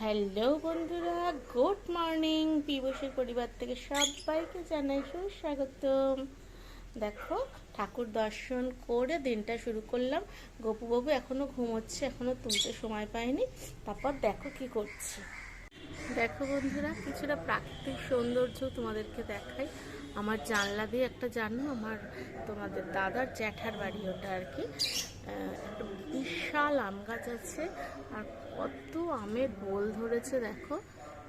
Hello বন্ধুরা, good morning. পিবসের পরিবার থেকে সবাইকে জানাই সুস্বাগতম। দেখো, ঠাকুর দর্শন করে দিনটা শুরু করলাম। গপুবাবু এখনও ঘুমোচ্ছে, এখনও তুলতে সময় পায়নি। তারপর দেখো কি করছি। দেখো বন্ধুরা, কিছুটা প্রাকৃতিক সৌন্দর্য তোমাদেরকে দেখাই। আমার জানলা দিয়ে একটা জানো আমার তোমাদের দাদার জ্যাঠার বাড়ি ওটা আর কি। একটা বিশাল আম গাছ আছে। আর কত আমের বোল ধরেছে দেখো।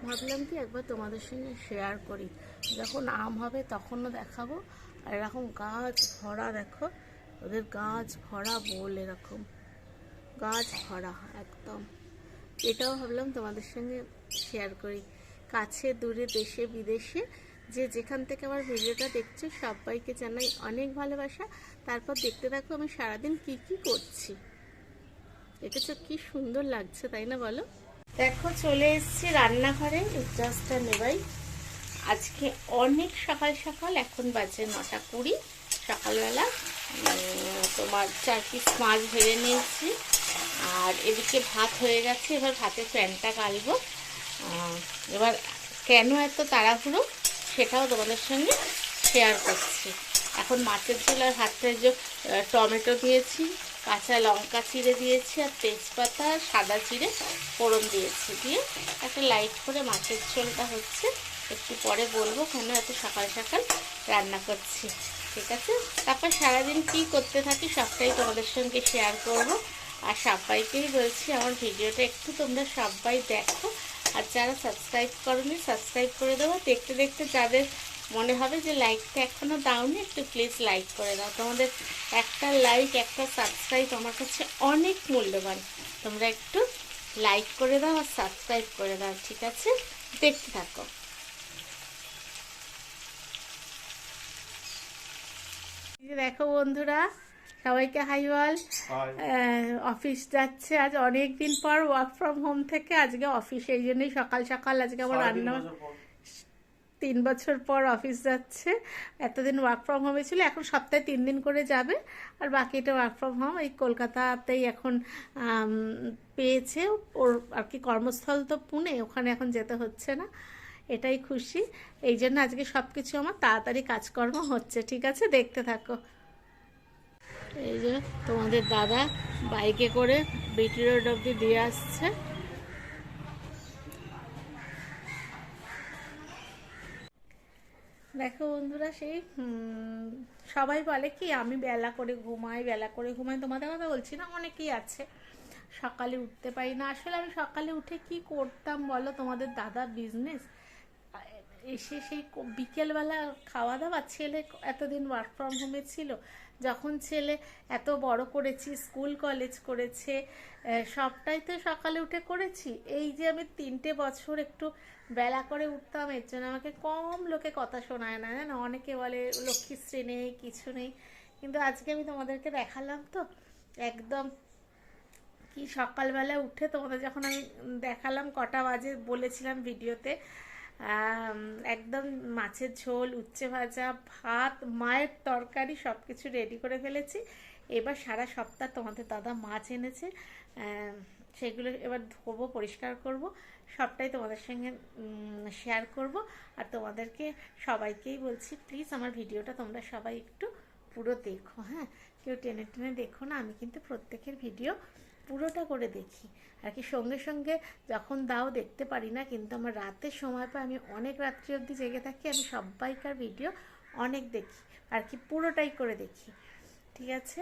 ভাবলাম কি একবার তোমাদের সঙ্গে শেয়ার করি। যখন আম হবে তখনও দেখাবো। আর এরকম গাছ ভরা দেখো। ওদের গাছ ভরা বোল এরকম। গাছ ভরা, একদম। এটাও ভাবলাম তোমাদের সঙ্গে শেয়ার করি। কাছে, দূরে, দেশে, বিদেশে যে যেখান থেকে আমার ভিডিওটা দেখছ সবাইকে জানাই অনেক ভালোবাসা। তারপর দেখতে থাকো আমি সারাদিন কি কি করছি। দেখেছ কি সুন্দর লাগছে তাই না বলো? দেখো চলে এসেছি রান্নাঘরে উচ্চাসটা নেবাই। আজকে অনেক সকাল সকাল এখন বাজে নটা কুড়ি সকালবেলা। তোমার চার পিস মাছ ভেজে নিয়েছি। আর এদিকে ভাত হয়ে গেছে এবার ভাতের ফ্যানটা আহ, এবার কেন এত তাড়াহুড়ো? সেটাও তোমাদের সঙ্গে শেয়ার করছি। এখন মাছের ঝোল আর ভাতের যে টমেটো দিয়েছি, কাঁচা লঙ্কা চিড়ে দিয়েছি আর তেজপাতা আর সাদা চিড়ে ফোড়ন দিয়েছি দিয়ে একটা লাইট করে মাছের ঝোলটা হচ্ছে। একটু পরে বলব কেন এত সকাল সকাল রান্না করছি। ঠিক আছে? তারপর সারাদিন কী করতে থাকি সবটাই তোমাদের সঙ্গে শেয়ার করব। আর সবাইকেই বলছি আমার ভিডিওটা একটু তোমরা সবাই দেখো। আর যারা সাবস্ক্রাইব করনি সাবস্ক্রাইব করে দেবো। দেখতে দেখতে যাদের মনে হবে যে লাইকটা এখনও দাওনি, একটু প্লিজ লাইক করে দাও। তোমাদের একটা লাইক একটা সাবস্ক্রাইব আমার কাছে অনেক মূল্যবান। তোমরা একটু লাইক করে দাও আর সাবস্ক্রাইব করে দাও, ঠিক আছে? দেখতে থাকো। দেখো বন্ধুরা সবাইকে হাই বল অফিস যাচ্ছে আজ অনেক দিন পর ওয়ার্ক ফ্রম হোম থেকে আজকে অফিস এই জন্যই সকাল সকাল আজকে আমার রান্না তিন বছর পর অফিস যাচ্ছে। এতদিন ওয়ার্ক ফ্রম হোমে ছিল এখন সপ্তাহে তিন দিন করে যাবে। আর বাকিটা ওয়ার্ক ফ্রম হোম এই কলকাতাতেই এখন পেয়েছে। ওর আর কি কর্মস্থল তো পুনে ওখানে এখন যেতে হচ্ছে না। এটাই খুশি। এই জন্য আজকে সব কিছু আমার তাড়াতাড়ি কাজকর্ম হচ্ছে ঠিক আছে? দেখতে থাকো। এই যে তোমাদের দাদা বাইকে করে বিটি রোড অব্দি দিয়ে আসছে। দেখো বন্ধুরা, সেই সবাই বলে কি, আমি বেলা করে ঘুমাই, বেলা করে ঘুমাই। তোমাদের কথা বলছি না, অনেকেই আছে। সকালে উঠতে পারি না। আসলে আমি সকালে উঠে কি করতাম বলো? তোমাদের দাদা বিজনেস এসে সেই বিকেলবেলা খাওয়া দাওয়া ছেলে এতদিন ওয়ার্ক ফ্রম হোমে ছিল, যখন ছেলে এত বড় করেছি স্কুল কলেজ করেছে সবটাই তো সকালে উঠে করেছি। এই যে আমি তিনটে বছর একটু বেলা করে উঠতাম, এর জন্য আমাকে কম লোকে কথা শোনায় না, জানো? অনেকে বলে, লক্ষ্মীশ্রী নেই, কিছু নেই। কিন্তু আজকে আমি তোমাদেরকে দেখালাম তো, একদম কি সকালবেলা উঠে তোমাদের যখন আমি দেখালাম, কটা বাজে বলেছিলাম ভিডিওতে একদম মাছের ঝোল, উচ্ছে ভাজা, ভাত, মায়ের তরকারি সব কিছু রেডি করে ফেলেছি। এবার সারা সপ্তাহ তোমাদের দাদা মাছ এনেছে। সেগুলো এবার ধোবো, পরিষ্কার করব। সবটাই তোমাদের সঙ্গে শেয়ার করব। আর তোমাদেরকে সবাইকেই বলছি প্লিজ আমার ভিডিওটা তোমরা সবাই একটু পুরো দেখো হ্যাঁ? কেউ টেনে টেনে দেখো না, আমি কিন্তু প্রত্যেকের ভিডিও পুরোটা করে দেখি। আর কি সঙ্গে সঙ্গে যখন দাও দেখতে পারি না, কিন্তু আমার রাতের সময় পাই আমি অনেক রাত্রি অবধি জেগে থাকি, আমি সবাইকার ভিডিও অনেক দেখি, আর কি পুরোটাই করে দেখি। ঠিক আছে?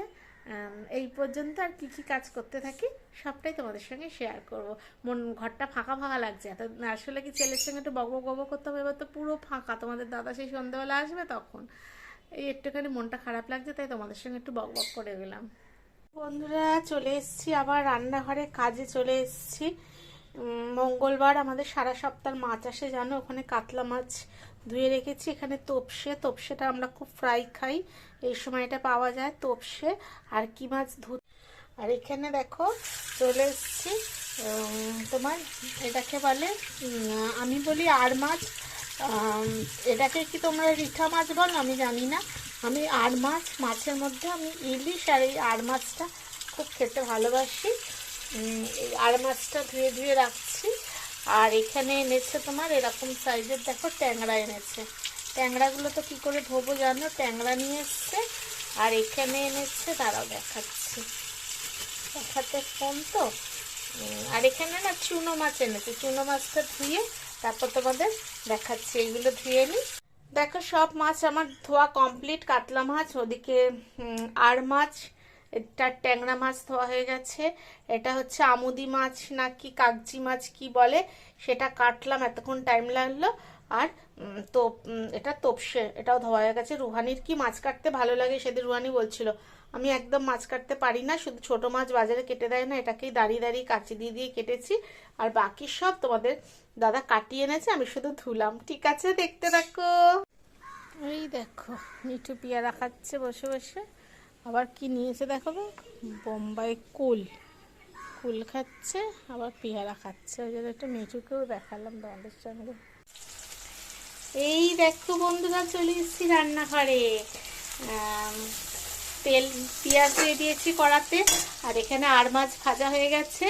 এই পর্যন্ত আর কি কি কাজ করতে থাকি, সবটাই তোমাদের সঙ্গে শেয়ার করব। মন, ঘরটা ফাঁকা ফাঁকা লাগছে, এত আসলে কি ছেলের সঙ্গে একটু বক বক করতে হবে, এবার তো পুরো ফাঁকা, তোমাদের দাদা সেই সন্ধ্যেবেলা আসবে তখন। এই একটুখানি মনটা খারাপ লাগছে, তাই তোমাদের সঙ্গে একটু বক বক করে গেলাম। বন্ধুরা চলে এসেছি, আবার রান্নাঘরে কাজে চলে এসেছি। মঙ্গলবার আমাদের সারা সপ্তাহ মাছ আসে, জানো? ওখানে কাতলা মাছ ধুয়ে রেখেছি, এখানে তোপসে। তোপসেটা আমরা খুব ফ্রাই খাই, এই সময়টা পাওয়া যায় তোপসে। আর কি মাছ ধু, আর এখানে দেখো, চলে এসেছি। তোমার এটাকে বলে আমি বলি আর মাছ। এটাকে কি তোমরা রিঠা মাছ বলো? আমি জানি না। আমি আর মাছ, মাছের মধ্যে আমি ইলিশ আর এই আর মাছটা খুব খেতে ভালোবাসি। এই আর মাছটা ধুয়ে ধুয়ে রাখছি। আর এখানে এনেছে তোমার এরকম সাইজের, দেখো, ট্যাংরা এনেছে। ট্যাংরাগুলো তো কি করে ধোবো জানো? ট্যাংরা নিয়ে এসছে। আর এখানে এনেছে তারাও দেখাচ্ছি। দেখাতে ফোন তো? আর এখানে না চুনো মাছ এনেছে। চুনো মাছটা ধুয়ে তারপর তোমাদের দেখাচ্ছি এইগুলো ধুয়ে নিই দেখো, সব মাছ আমার ধোয়া কমপ্লিট কাতলা মাছ, ওদিকে আর মাছ, এটা ট্যাংরা মাছ ধোয়া হয়ে গেছে। এটা হচ্ছে আমুদি মাছ নাকি কাগজি মাছ কি বলে, সেটা কাটলাম, এতক্ষণ টাইম লাগল। আর তোপ এটা তোপসে, এটাও ধোয়া হয়ে গেছে। রুহানির কি মাছ কাটতে ভালো লাগে সেদিন রুহানি বলছিল। আমি একদম মাছ কাটতে পারি না, শুধু ছোট মাছ বাজারে কেটে দেয় না, এটাকেই দাঁড়িয়ে দাঁড়িয়ে কাচি দিয়ে দিয়ে কেটেছি। আর বাকি সব তোমাদের দাদা কাটিয়ে এনেছে, আমি শুধু ধুলাম। ঠিক আছে, দেখতে থাকো। এই দেখো, মিঠু পিয়ারা খাচ্ছে বসে বসে। আবার কি নিয়েছে দেখো তো বোম্বাই কুল। কুল খাচ্ছে, আবার পেয়ারা খাচ্ছে। ওই জন্য একটু মিঠুকেও দেখালাম তোমাদের সঙ্গে। এই দেখো বন্ধুরা, চলে এসেছি রান্নাঘরে। তেল, পেঁয়াজ দিয়ে দিয়েছি কড়াতে, আর এখানে আর মাছ ভাজা হয়ে গেছে।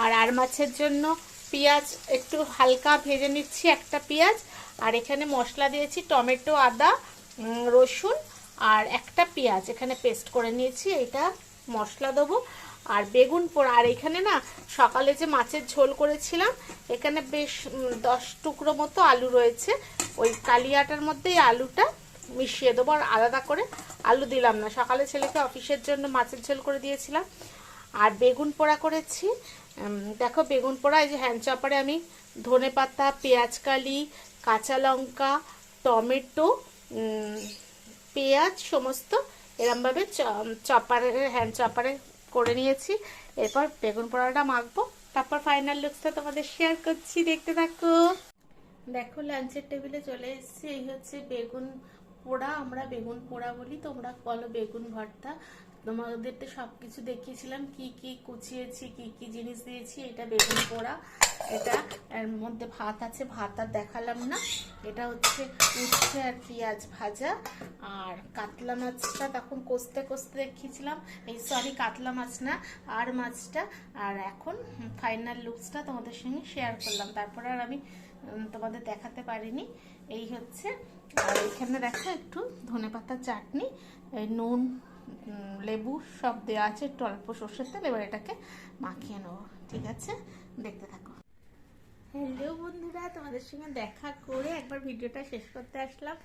আর আর মাছের জন্য পেঁয়াজ একটু হালকা ভেজে নিচ্ছি, একটা পেঁয়াজ। আর এখানে মশলা দিয়েছি টমেটো, আদা রসুন, আর একটা পেঁয়াজ। এখানে পেস্ট করে নিয়েছি এটা মশলা দেবো। আর বেগুন পোড়া, আর এখানে না সকালে যে মাছের ঝোল করেছিলাম, এখানে বেশ দশ টুকরো মতো আলু রয়েছে। ওই কালিয়াটার মধ্যে আলুটা মিশিয়ে দেবো আর আলাদা করে আলু দিলাম না। সকালে ছেলেকে অফিসের জন্য মাছের ঝোল করে দিয়েছিলাম। আর বেগুন পোড়া করেছি। দেখো বেগুন পোড়া, এই যে হ্যান্ড চপারে আমি ধনে পাতা, পেঁয়াজ কালি, কাঁচা লঙ্কা, টমেটো পেঁয়াজ, সমস্ত এরমভাবে চপারে হ্যান্ড চপারে করে নিয়েছি। এরপর বেগুন পোড়াটা মাখবো। তারপর ফাইনাল লুকসটা তোমাদের শেয়ার করছি। দেখতে থাকো। দেখো লাঞ্চের টেবিলে চলে এসেছি। এই হচ্ছে বেগুন পোড়া। আমরা বেগুন পোড়া বলি, তোমরা বলো বেগুন ভর্তা। তোমাদের তো সব কিছু দেখিয়েছিলাম, কি কি কুচিয়েছি, কি কি জিনিস দিয়েছি, এটা বেগুন পোড়া, এটা এর মধ্যে ভাত আছে, ভাত আর দেখালাম না, এটা হচ্ছে উচ্ছে আর পেঁয়াজ ভাজা, আর কাতলা মাছটা তখন কষতে কষতে দেখিয়েছিলাম, এই সরি কাতলা মাছ না, আর মাছটা, আর এখন ফাইনাল লুকসটা তোমাদের সঙ্গে শেয়ার করলাম, তারপর আর আমি তোমাদের দেখাতে পারিনি, এই হচ্ছে, আর এখানে দেখো একটু ধনেপাতার চাটনি নুন লেবু সব দেওয়া আছে, একটু অল্প সর্ষের তেল, এবার এটাকে মাখিয়ে নেব। ঠিক আছে? দেখতে থাকো। হ্যালো বন্ধুরা, তোমাদের সঙ্গে দেখা করে একবার ভিডিওটা শেষ করতে আসলাম।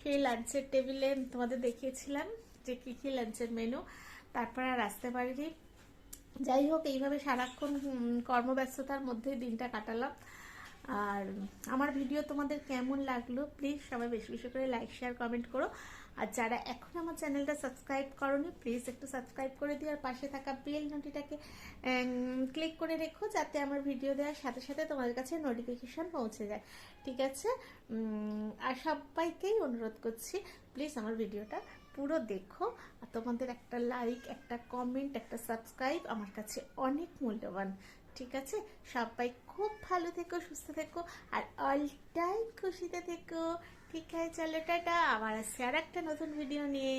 সেই লাঞ্চের টেবিলে তোমাদের দেখিয়েছিলাম যে কী কী লাঞ্চের মেনু তারপর আর আসতে পারিনি। যাই হোক, এইভাবে সারাক্ষণ কর্মব্যস্ততার মধ্যে দিনটা কাটালাম। আর আমার ভিডিও তোমাদের কেমন লাগল প্লিজ সবাই বেশি বেশি করে লাইক শেয়ার কমেন্ট করো। আর যারা এখন আমার চ্যানেলটা সাবস্ক্রাইব করনি প্লিজ একটু সাবস্ক্রাইব করে দিও আর পাশে থাকা বেল নোটিটাকে ক্লিক করে রেখো যাতে আমার ভিডিও দেওয়ার সাথে সাথে তোমাদের কাছে নোটিফিকেশন পৌঁছে যায়। ঠিক আছে? আর সবাইকেই অনুরোধ করছি প্লিজ আমার ভিডিওটা পুরো দেখো। আর তোমাদের একটা লাইক একটা কমেন্ট একটা সাবস্ক্রাইব আমার কাছে অনেক মূল্যবান। ঠিক আছে? সবাই খুব ভালো থেকো, সুস্থ থেকো, আর অলটাই খুশিতে থেকো। ঠিক আছে, চলো, টাটা। আবার আসছে আর একটা নতুন ভিডিও নিয়ে।